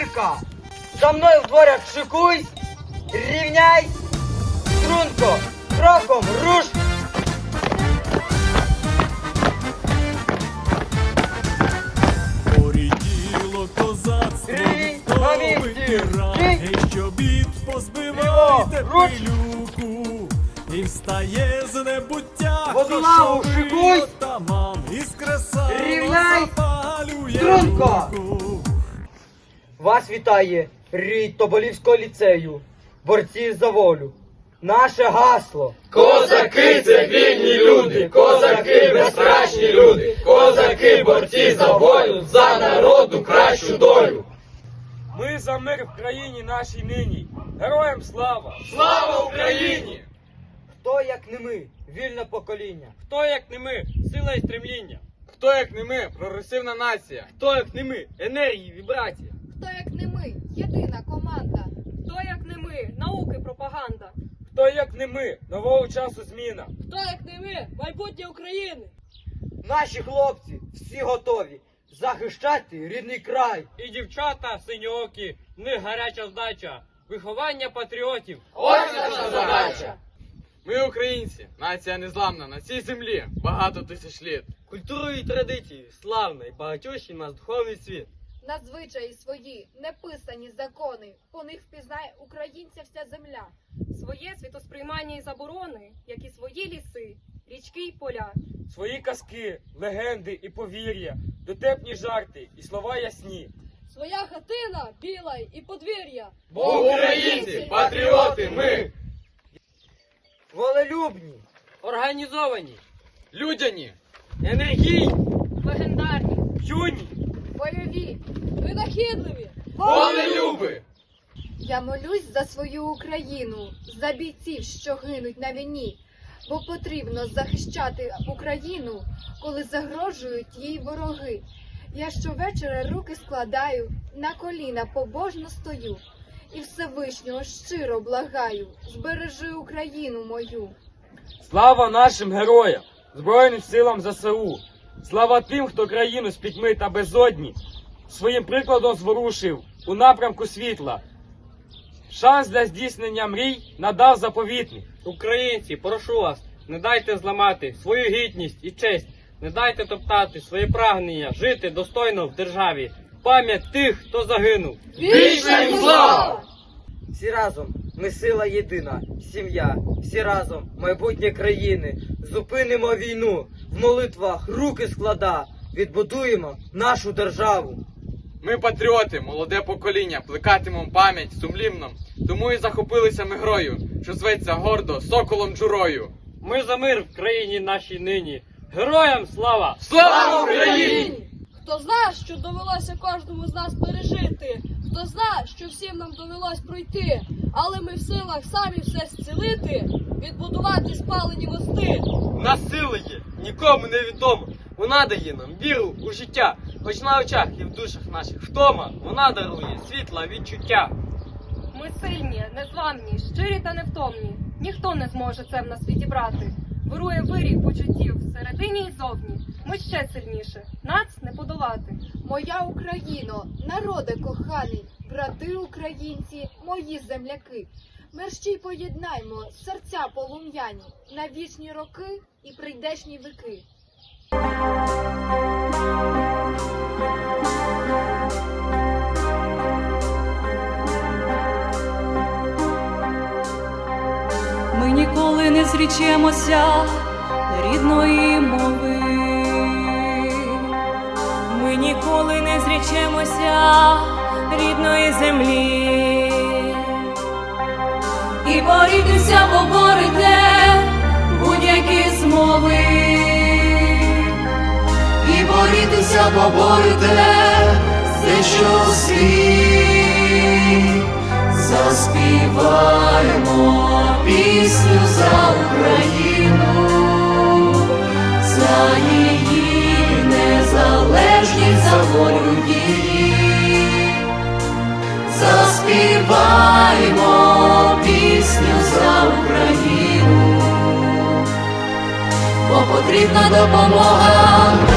Зірка! За мною в дворях шикуйсь, рівняйсь, струнко, кроком руш. Поріділо козацтво, місці. витирає, що бід позбивайте пилюку, і встає з небуття, Водолаву, шикуй. отаман, із Рівняй. запалює Струнко. Вас вітає рій Тоболівського ліцею, борці за волю. Наше гасло. Козаки це вільні люди, козаки безстрашні люди, козаки борці за волю, за народу кращу долю. Ми за мир в країні нашій нині. Героям слава! Слава Україні! Хто як не ми, вільне покоління. Хто як не ми, сила і стремління? Хто як не ми, прогресивна нація? Хто як не ми, енергії, вібрація? Хто як не ми, єдина команда. Хто як не ми, науки пропаганда. Хто як не ми, нового часу зміна? Хто як не ми, майбутнє України. Наші хлопці всі готові захищати рідний край. І дівчата синьоокі, в них гаряча здача, виховання патріотів. Ось наша задача! Ми українці, нація незламна на цій землі багато тисяч літ. Культурою і традиції, славна і багатющий нас духовний світ. Надзвичаї свої, неписані закони. По них впізнає українця вся земля. Своє світосприймання і заборони, як і свої ліси, річки й поля. Свої казки, легенди і повір'я, дотепні жарти і слова ясні. Своя хатина біла і подвір'я. Бо українці, патріоти ми, Волелюбні, Організовані, людяні, енергійні, Легендарні, юні. Бойові. винахідливі. волелюби! Я молюсь за свою Україну, за бійців, що гинуть на війні, бо потрібно захищати Україну, коли загрожують їй вороги. Я щовечора руки складаю, на коліна побожно стою, і Всевишнього щиро благаю, збережи Україну мою. Слава нашим героям, Збройним силам ЗСУ! Слава тим, хто країну з пітьми та безодні своїм прикладом зворушив у напрямку світла. Шанс для здійснення мрій надав заповітний. Українці, прошу вас, не дайте зламати свою гідність і честь, не дайте топтати своє прагнення жити достойно в державі. Пам'ять тих, хто загинув. Вічна їм слава! всі разом ми сила єдина, сім'я, всі разом майбутнє країни. Зупинимо війну, в молитвах руки склада, відбудуємо нашу державу. Ми патріоти, молоде покоління, плекатимемо пам'ять сумлінно. Тому і захопилися ми грою, що зветься гордо соколом джурою. Ми за мир в країні нашій нині. Героям слава! Слава Україні! Хто знає, що довелося кожному з нас пережити, хто знає, що всім нам довелось пройти, але ми в силах самі все зцілити, відбудувати спалені мости. нас сили є, нікому не відомо. Вона дає нам віру у життя, хоч на очах і в душах наших втома, вона дарує світла відчуття. Ми сильні, незламні, щирі та невтомні. Ніхто не зможе це в нас відібрати. Вирує вирій почуттів всередині і зовні. Ми ще сильніше, нас не подолати. Моя Україно, народе коханий, брати українці, мої земляки. Мерщій поєднаймо серця полум'яні на вічні роки і прийдешні віки. Ми ніколи не зрічемося рідної мови. Ми ніколи не зрічемося рідної землі. І борітеся, поборете будь-які змови. І борітеся, поборете все, що світ. Заспіваємо пісню за Україну, потрібна допомога